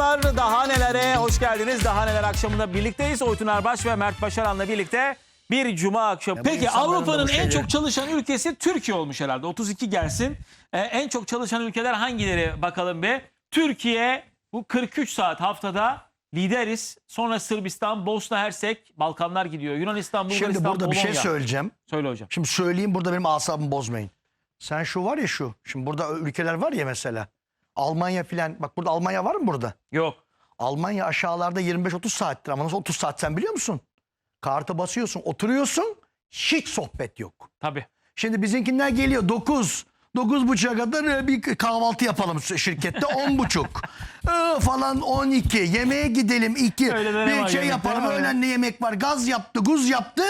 akşamlar. Daha nelere hoş geldiniz. Daha neler akşamında birlikteyiz. Oytun Erbaş ve Mert Başaran'la birlikte bir cuma akşamı. Peki Avrupa'nın en çok çalışan ülkesi Türkiye olmuş herhalde. 32 gelsin. Ee, en çok çalışan ülkeler hangileri bakalım bir. Türkiye bu 43 saat haftada lideriz. Sonra Sırbistan, Bosna Hersek, Balkanlar gidiyor. Yunanistan, Bulgaristan, Şimdi burada bir şey Polonya. söyleyeceğim. Söyle hocam. Şimdi söyleyeyim burada benim asabımı bozmayın. Sen şu var ya şu. Şimdi burada ülkeler var ya mesela. Almanya filan. Bak burada Almanya var mı burada? Yok. Almanya aşağılarda 25-30 saattir ama nasıl 30 saat sen biliyor musun? Kartı basıyorsun, oturuyorsun. Hiç sohbet yok. Tabii. Şimdi bizimkiler geliyor 9. 9.30'a kadar e, bir kahvaltı yapalım şirkette 10.30 Ee, falan 12 yemeğe gidelim 2 Öyle dönem var bir şey yapalım öğlenle yemek var gaz yaptı guz yaptı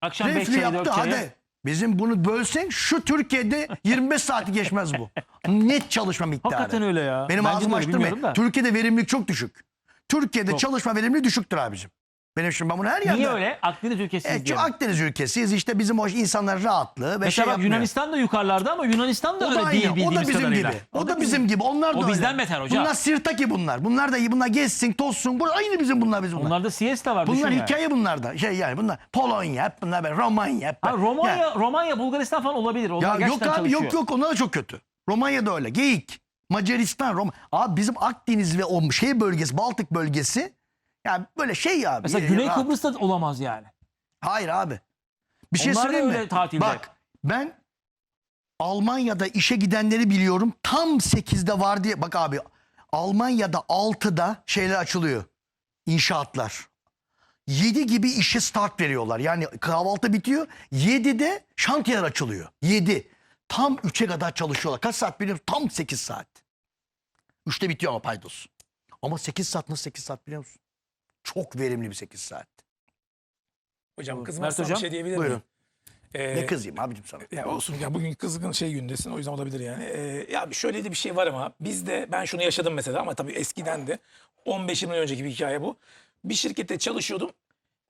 Akşam 5 reflü çayı, yaptı 4 çayı. hadi bizim bunu bölsen şu Türkiye'de 25 saati geçmez bu net çalışma miktarı Hakikaten öyle ya. benim Bence ağzımı açtırmayın. Türkiye'de verimlilik çok düşük Türkiye'de Çok. çalışma verimliliği düşüktür abicim benim şimdi ben bunu her yerde Niye öyle? Akdeniz ülkesiyiz e, diye. Akdeniz ülkesiyiz işte bizim o insanlar rahatlığı ve Mesela şey bak yapmıyor. Yunanistan da yukarılarda ama Yunanistan da O öyle da değil aynı. O da bizim kadarıyla. gibi. O, da bizim gibi. Onlar da O öyle. bizden beter hocam. Bunlar sirtaki bunlar. Bunlar da iyi. Bunlar gezsin, tozsun. Bu aynı bizim bunlar bizim bunlar. Onlarda siesta var bunlar düşün yani. hikaye bunlarda. Şey yani bunlar Polonya, hep bunlar böyle Romanya. Hep Ha. Romanya, Ya, Romanya, Bulgaristan falan olabilir. Onlar ya yok abi çalışıyor. yok yok onlar da çok kötü. Romanya da öyle. Geyik. Macaristan, Roma. Abi bizim Akdeniz ve o şey bölgesi, Baltık bölgesi yani böyle şey abi. Mesela Güney rahat. Kıbrıs'ta olamaz yani. Hayır abi. Bir şey Onlar söyleyeyim mi? öyle tatilde. Bak ben Almanya'da işe gidenleri biliyorum. Tam 8'de var diye. Bak abi Almanya'da 6'da şeyler açılıyor. İnşaatlar. 7 gibi işe start veriyorlar. Yani kahvaltı bitiyor. 7'de şantiyeler açılıyor. 7. Tam 3'e kadar çalışıyorlar. Kaç saat biliyor musun? Tam 8 saat. 3'te bitiyor ama paydos. Ama 8 saat nasıl 8 saat biliyor musun? Çok verimli bir 8 saat. Hocam Mert kızmazsan hocam, bir şey diyebilir Buyurun. miyim? Ee, Ne kızayım abicim sana? Ya olsun ya bugün kızgın şey gündesin o yüzden olabilir yani. Ee, ya şöyle de bir şey var ama bizde ben şunu yaşadım mesela ama tabii eskiden de 15 yıl önceki bir hikaye bu. Bir şirkette çalışıyordum.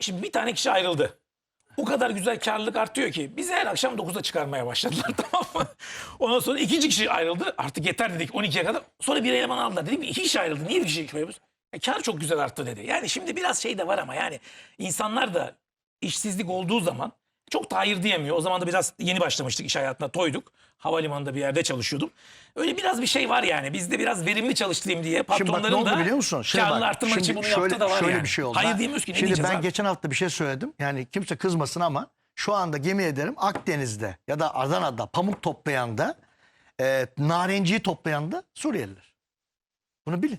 Şimdi bir tane kişi ayrıldı. O kadar güzel karlılık artıyor ki bizi her akşam 9'da çıkarmaya başladılar tamam mı? Ondan sonra ikinci kişi ayrıldı. Artık yeter dedik 12'ye kadar. Sonra bir eleman aldılar. Dedim ki iki kişi ayrıldı. Niye bir kişi çıkmıyoruz? E, kar çok güzel arttı dedi. Yani şimdi biraz şey de var ama yani insanlar da işsizlik olduğu zaman çok da hayır diyemiyor. O zaman da biraz yeni başlamıştık iş hayatına toyduk. Havalimanında bir yerde çalışıyordum. Öyle biraz bir şey var yani. Bizde biraz verimli çalıştırayım diye Şimdi bak patronların ne oldu da biliyor musun? Şey karnını bak, arttırmak için şimdi bunu şöyle, yaptı da var şöyle yani. bir şey oldu. Hayır Ben- diyemiyoruz ki ne Şimdi diyeceğiz ben abi? geçen hafta bir şey söyledim. Yani kimse kızmasın ama şu anda gemi ederim Akdeniz'de ya da Adana'da pamuk toplayan da e, narenciyi toplayan da Suriyeliler. Bunu bilin.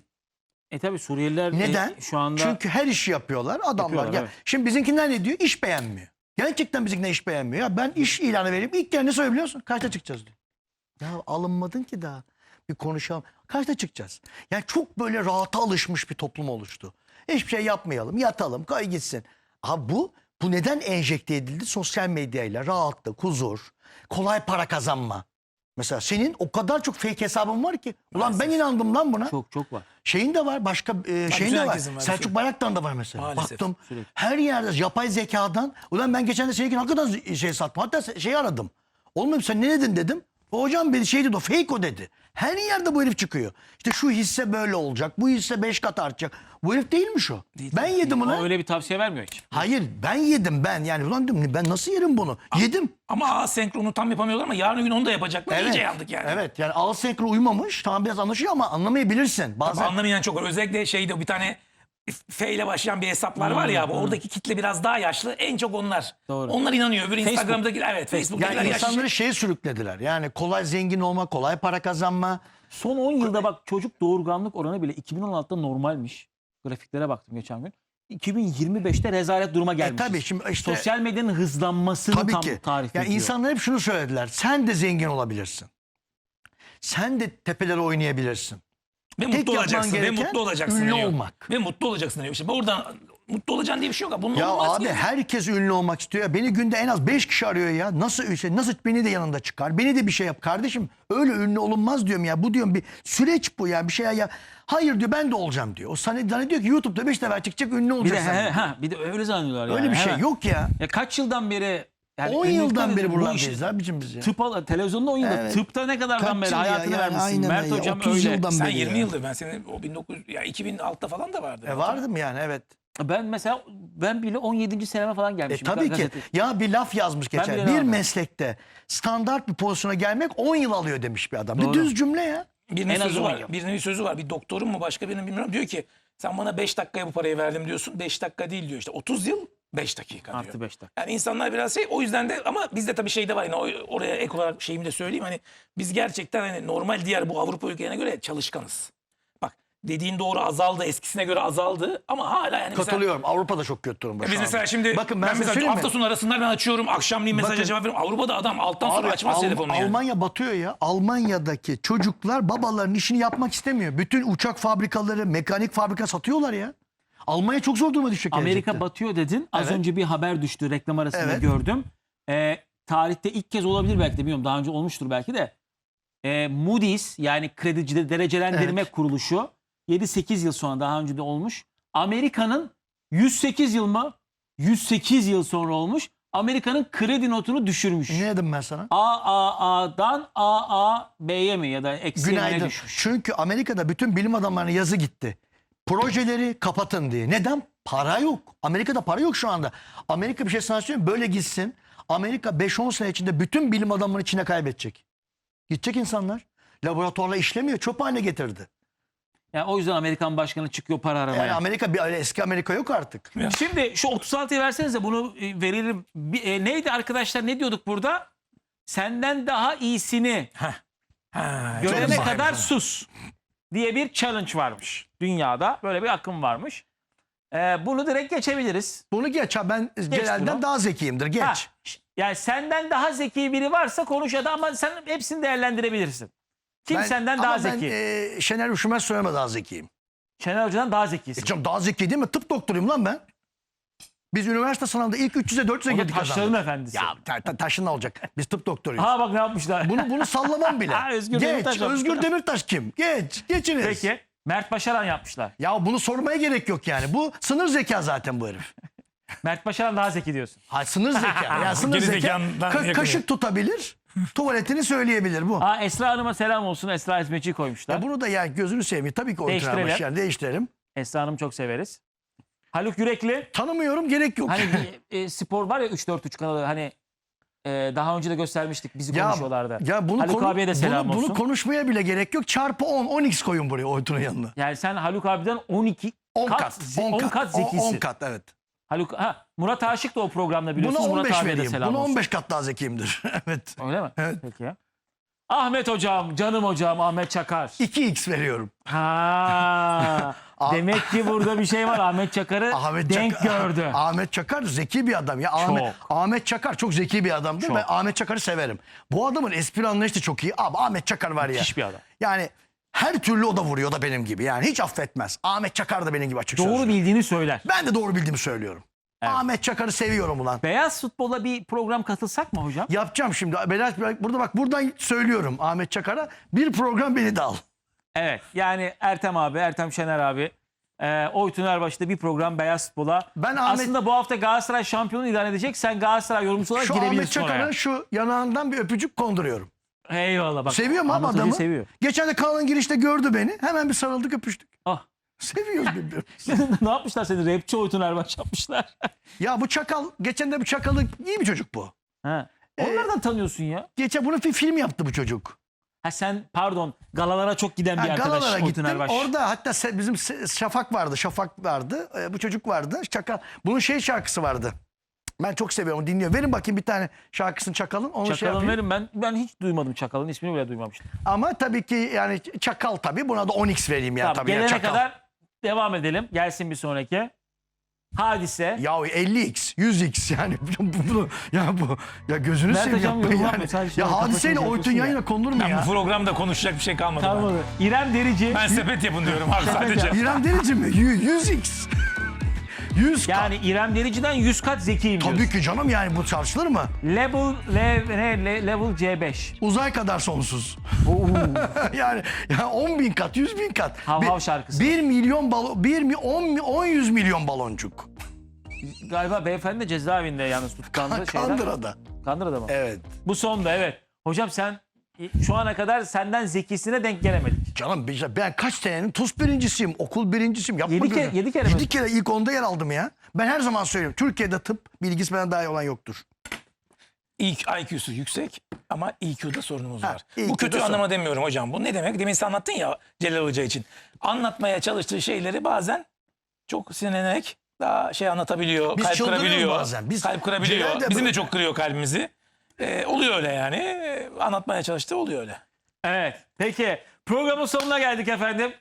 E tabi Suriyeliler e, Neden? şu anda Çünkü her işi yapıyorlar. Adamlar Yapıyorlar, ya, evet. Şimdi bizimkiler ne diyor? İş beğenmiyor. Gerçekten bizimkiler iş beğenmiyor. Ya ben iş ilanı vereyim. İlk kere ne söylüyor biliyor musun? Kaçta çıkacağız diyor. Ya alınmadın ki daha. Bir konuşalım. Kaçta çıkacağız? Yani çok böyle rahata alışmış bir toplum oluştu. Hiçbir şey yapmayalım. Yatalım. Kay gitsin. Abi bu bu neden enjekte edildi? Sosyal medyayla rahatlık, huzur, kolay para kazanma. Mesela senin o kadar çok fake hesabın var ki. Ulan ben inandım lan buna. çok çok var. Şeyin de var başka e, şeyin de var. var, Selçuk sürekli. Bayraktar'ın da var mesela. Maalesef, Baktım sürekli. her yerde yapay zekadan. Ulan ben geçen de seninkini hakikaten şey sattım. Hatta şey aradım. Oğlum sen ne dedin dedim. Hocam beni şey dedi o fake o dedi. Her yerde bu herif çıkıyor. İşte şu hisse böyle olacak. Bu hisse beş kat artacak. Bu herif değilmiş o. ben yedim Ama onu. öyle bir tavsiye vermiyor hiç. Hayır ben yedim ben. Yani ulan dedim ben nasıl yerim bunu? Yedim. Ama asenkronu tam yapamıyorlar ama yarın gün onu da yapacaklar. İyice yandık yani. Evet yani ağız senkron uymamış. Tamam biraz anlaşıyor ama anlamayabilirsin. Bazen Anlamayan çok var. Özellikle şeyde bir tane F ile başlayan bir hesaplar var ya. bu Oradaki kitle biraz daha yaşlı. En çok onlar. Doğru. Onlar inanıyor. Öbür Facebook. Instagram'dakiler evet Facebook'takiler yani yaşlı. insanları şeye sürüklediler. Yani kolay zengin olma, kolay para kazanma. Son 10 yılda bak çocuk doğurganlık oranı bile 2016'da normalmiş. Grafiklere baktım geçen gün. 2025'te rezalet duruma E gelmişiz. tabii şimdi işte Sosyal medyanın hızlanmasını tabii tam ki. tarif Yani ediyor. insanlar hep şunu söylediler. Sen de zengin olabilirsin. Sen de tepelere oynayabilirsin. Ve Tek mutlu yapman olacaksın. Ve gereken mutlu olacaksın. ünlü diyor. olmak. Ve mutlu olacaksın diyor. Şimdi oradan mutlu olacaksın diye bir şey yok. Bunun Ya olmaz abi ki. herkes ünlü olmak istiyor. Ya Beni günde en az 5 kişi arıyor ya. Nasıl şey, nasıl beni de yanında çıkar? Beni de bir şey yap kardeşim. Öyle ünlü olunmaz diyorum ya. Bu diyorum bir süreç bu ya. Bir şey ya. Hayır diyor ben de olacağım diyor. O sana zannediyor ki YouTube'da 5 sefer çıkacak ünlü bir de olacaksın. he, ha, bir de öyle zannediyorlar Öyle yani. bir şey Hemen. yok ya. Ya kaç yıldan beri Yani 10 ünlülükten yıldan beri bu buralardayız abicim biz ya. Tıp al- televizyonda 10 yılda. Evet. Tıpta ne kadardan Kaç beri yıl ya? hayatını Yani vermişsin. aynen Mert öyle. hocam 30 öyle. yıldan Sen beri 20 ya. yıldır ben senin o 19 ya 2006'da falan da vardı. E vardım yani evet. Ben mesela ben bile 17. seneme falan E gelmişim. tabii ki. Gazete- Ya bir laf yazmış geçen. bile Bir devam meslekte standart bir pozisyona gelmek 10 yıl alıyor demiş bir adam. Doğru. Bir düz cümle ya. Birinin En az sözü on var. yıl. Birinin bir sözü var. Bir doktorun mu başka birinin bilmiyorum. Diyor ki sen bana 5 dakikaya bu parayı verdim diyorsun. 5 dakika değil diyor işte. 30 yıl 5 dakika diyor. Artı 5 dakika. Yani insanlar biraz şey o yüzden de ama bizde tabii şey de var yine o- oraya ek olarak şeyimi de söyleyeyim hani biz gerçekten hani normal diğer bu Avrupa ülkelerine göre çalışkanız. Bak dediğin doğru azaldı eskisine göre azaldı ama hala yani mesela- Katılıyorum. Avrupa'da çok kötü durumda biz şu mesela anda. şimdi Bakın ben, ben, size mesela söyleyeyim mi? hafta sonu arasınlar ben açıyorum akşamleyin mesaja Bakın- cevap veriyorum. Avrupa'da adam alttan sonra Abi, açmaz Al- telefonunu yani. Almanya batıyor ya. Almanya'daki çocuklar babaların işini yapmak istemiyor. Bütün uçak fabrikaları, mekanik fabrika satıyorlar ya. Almanya çok zor duruma düşecek Amerika gelecekte. batıyor dedin. Az Evet. önce bir haber düştü reklam arasında Evet. gördüm. Ee, tarihte ilk kez olabilir belki de bilmiyorum daha önce olmuştur belki de. Ee, Moody's yani kredi derecelendirme Evet. kuruluşu 7-8 yıl sonra daha önce de olmuş. Amerika'nın 108 yıl mı? 108 yıl sonra olmuş. Amerika'nın kredi notunu düşürmüş. Ne dedim ben sana? AAA'dan AAB'ye mi ya da eksiye mi ne Günaydın. düşmüş? Çünkü Amerika'da bütün bilim adamlarına yazı gitti. Projeleri kapatın diye. Neden? Para yok. Amerika'da para yok şu anda. Amerika bir şey sana söyleyeyim? Böyle gitsin. Amerika 5-10 sene içinde bütün bilim adamlarını içine kaybedecek. Gidecek insanlar. Laboratuvarla işlemiyor. Çöp haline getirdi. Yani o yüzden Amerikan başkanı çıkıyor para aramaya. Yani Amerika bir eski Amerika yok artık. Şimdi şu 36'yı versenize bunu e, verelim. Bir, e, neydi arkadaşlar ne diyorduk burada? Senden daha iyisini Ha, çok görene kadar sus diye bir challenge varmış dünyada. Böyle bir akım varmış. E, bunu direkt geçebiliriz. Bunu geç. Ha, ben Celal'den bunu. daha zekiyimdir. Geç. Ha, yani senden daha zeki biri varsa konuş ya da ama sen hepsini değerlendirebilirsin. Kim Ben- senden ama daha ben zeki? e, Şener Üşümez söyleme daha zekiyim. Şener Hoca'dan daha zekisin. E canım daha zeki değil mi? Tıp doktoruyum lan ben. Biz üniversite sınavında ilk 300'e 400'e O da girdik taşların kazandık. efendisi. Ya ta, ta, taşın ne olacak? Biz tıp doktoruyuz. Ha bak ne yapmışlar. Bunu bunu sallamam bile. Ha, Özgür Geç. Demirtaş. Özgür Demirtaş kim? Geç. Geçiniz. Peki. Mert Başaran yapmışlar. Ya bunu sormaya gerek yok yani. Bu sınır zeka zaten bu herif. Mert Başaran daha zeki diyorsun. Ha sınır zeka. Ya sınır Geri zeka. zekandan Ka- yakın. kaşık tutabilir. Tuvaletini söyleyebilir bu. Ha Esra Hanım'a selam olsun. Esra Hizmetçi'yi koymuşlar. Ya bunu da yani gözünü seveyim. Tabii ki o Değiştirelim. yani değiştirelim. Esra Hanım çok severiz. Haluk Yürekli. Tanımıyorum gerek yok. Hani e, spor var ya 3-4-3 kanalı hani e, daha önce de göstermiştik bizi konuşuyorlardı. ya bunu, Haluk konu- abiye de selam bunu, olsun. bunu konuşmaya bile gerek yok. Çarpı 10, 10x koyun buraya Oytun'un yanına. Yani sen Haluk abiden 12 10 kat, kat. ze- 10 10 kat, kat on- zekisin. 10 kat evet. Haluk ha Murat Aşık da o programda Buna biliyorsunuz. Murat 15 abiye de vereyim. selam Buna olsun. 15 kat daha zekiyimdir. evet. Öyle mi? Evet. Peki ya. Ahmet hocam, canım hocam Ahmet Çakar. 2x veriyorum. Ha. Demek ki burada bir şey var. Ahmet Çakar'ı Ahmet denk Çakar, gördü. Ahmet Çakar zeki bir adam ya. Ahmet. Ahmet Çakar çok zeki bir adamdır. Çok. Ben Ahmet Çakar'ı severim. Bu adamın espri anlayışı da çok iyi. Abi Ahmet Çakar var ya. Müthiş bir adam. Yani her türlü o da vuruyor o da benim gibi. Yani hiç affetmez. Ahmet Çakar da benim gibi açık Doğru sözlü. bildiğini söyler. Ben de doğru bildiğimi söylüyorum. Evet. Ahmet Çakar'ı seviyorum ulan. Beyaz futbola bir program katılsak mı hocam? Yapacağım şimdi. Berat, burada bak buradan söylüyorum Ahmet Çakar'a. Bir program beni de al. Evet. Yani Ertem abi, Ertem Şener abi. E, Oytun Erbaş'ta bir program Beyaz Futbol'a. Ben Ahmet- Aslında bu hafta Galatasaray şampiyonu ilan edecek. Sen Galatasaray yorumcusu olarak Şu Ahmet girebilirsin oraya. şu yanağından bir öpücük konduruyorum. Eyvallah bak. Seviyor mu abi Ahmet Hoca'yı adamı? seviyor. Geçen de Kaan'ın girişte gördü beni. Hemen bir sarıldık öpüştük. Ah. Seviyoruz birbirimizi. ne yapmışlar seni? Rapçi Oytun Erbaş yapmışlar. ya bu çakal, geçen de bu çakalı iyi bir çocuk bu. ha. Onlardan tanıyorsun ya. Geçen bunu bir film yaptı bu çocuk. Ha sen pardon galalara çok giden bir Ha, arkadaş Galalara Oytun gittim. Erbaş. Orada hatta se- bizim Se- Şafak vardı. Şafak vardı. Ee, bu çocuk vardı. Çakal. Bunun şey şarkısı vardı. Ben çok seviyorum dinliyorum. Verin bakayım bir tane şarkısını Çakal'ın. Onu şey Çakal'ın yapayım. verin ben ben hiç duymadım Çakal'ın ismini bile duymamıştım. Ama tabii ki yani Çakal tabii. Buna da 10x vereyim ya tamam, tabii. ya, gelene Çakal. kadar devam edelim. Gelsin bir sonraki. Hadise. Ya 50x, 100x yani bu, bu ya bu ya gözünü Mert seveyim hocam yapmayın yani. şey Ya hadiseyle kapatınca Oytun yapıyorsun yayına ya. konulur mu Ben ya? bu programda konuşacak bir şey kalmadı. bende. Kalmadı. İrem Derici. Ben sepet yapın diyorum abi sadece. İrem Derici mi? Yü- 100x. 100 kat. Yani İrem Derici'den 100 kat zekiyim Tabii diyorsun. ki canım yani bu çarşılır mı? Level, le, ne, le- level C5. Uzay kadar sonsuz. yani ya 10 bin kat, 100 bin kat. Hav hav şarkısı. 1 milyon balon, 1 mi 10 mi 10 100 milyon baloncuk. Galiba beyefendi de cezaevinde yalnız tutuklandı. Kandıra'da. Kandıra'da mı? Evet. Bu sonda evet. Hocam sen şu ana kadar senden zekisine denk gelemedik. Canım ben kaç senenin TUS birincisiyim, okul birincisiyim. Yapma Yedi kere- gözünü. yedi kere mi? Yedi kere ilk onda yer aldım ya. Ben her zaman söylüyorum. Türkiye'de tıp bilgisi benden daha iyi olan yoktur. İlk IQ'su yüksek ama EQ'da sorunumuz Ha, var. Bu kötü sorun. anlama demiyorum hocam. Bu ne demek? Demin sen anlattın ya Celal Hoca için. Anlatmaya çalıştığı şeyleri bazen çok sinirlenerek daha şey anlatabiliyor. Biz kalp çıldırıyoruz kırabiliyor. bazen. Biz- kalp kırabiliyor. Celal de Bizim de böyle- çok kırıyor kalbimizi. Ee, oluyor öyle yani. Ee, anlatmaya çalıştığı oluyor öyle. Evet. Peki programın sonuna geldik efendim.